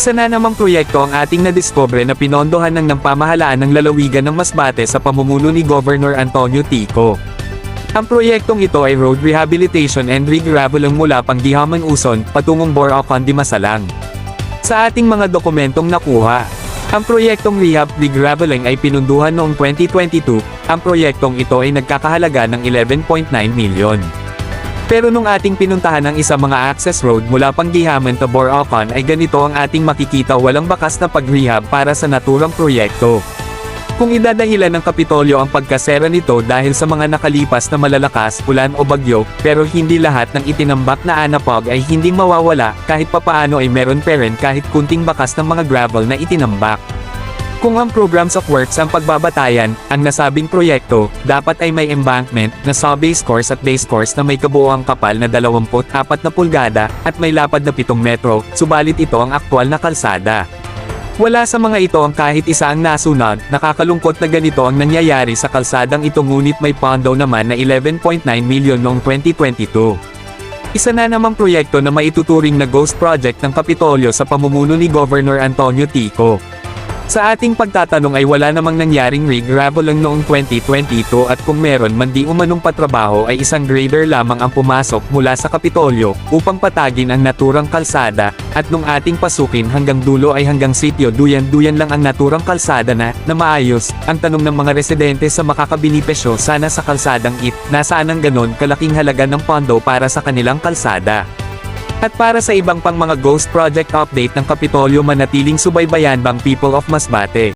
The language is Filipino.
Isa na namang proyekto ang ating nadiskubre na pinondohan ng pamahalaan ng lalawigan ng Masbate sa pamumuno ni Governor Antonio Tico. Ang proyektong ito ay road rehabilitation and regraveling mula Panggihaman Uson patungong Boracay Dimasalang. Sa ating mga dokumentong nakuha, ang proyektong rehab regraveling ay pinunduhan noong 2022, ang proyektong ito ay nagkakahalaga ng 11.9 milyon. Pero nung ating pinuntahan ang isa mga access road mula Panggihaman to Boracay ay ganito ang ating makikita walang bakas na pag-rehab para sa naturang proyekto. Kung idadahilan ng Kapitolyo ang pagkasera nito dahil sa mga nakalipas na malalakas, ulan o bagyo, pero hindi lahat ng itinambak na anapog ay hindi mawawala, kahit papaano ay meron pa rin kahit kunting bakas ng mga gravel na itinambak. Kung ang programs of works ang pagbabatayan, ang nasabing proyekto, dapat ay may embankment, na sub-base course at base course na may kabuoang kapal na 24 na pulgada, at may lapad na 7 metro, subalit ito ang aktwal na kalsada. Wala sa mga ito ang kahit isa ang nasunod, nakakalungkot na ganito ang nangyayari sa kalsadang ito ngunit may pondo naman na 11.9 milyon noong 2022. Isa na namang proyekto na maituturing na ghost project ng Kapitolyo sa pamumuno ni Governor Antonio Tico. Sa ating pagtatanong ay wala namang nangyaring rig-gravel lang noong 2022 at kung meron man di umanong patrabaho ay isang grader lamang ang pumasok mula sa Kapitolyo upang patagin ang naturang kalsada at nung ating pasukin hanggang dulo ay hanggang sitio duyan-duyan lang ang naturang kalsada na, na maayos. Ang tanong ng mga residente sa makakabinipesyo sana sa kalsadang it, nasaan ang ganon kalaking halaga ng pondo para sa kanilang kalsada. At para sa ibang pang mga ghost project update ng Kapitolyo manatiling subaybayan bang people of Masbate.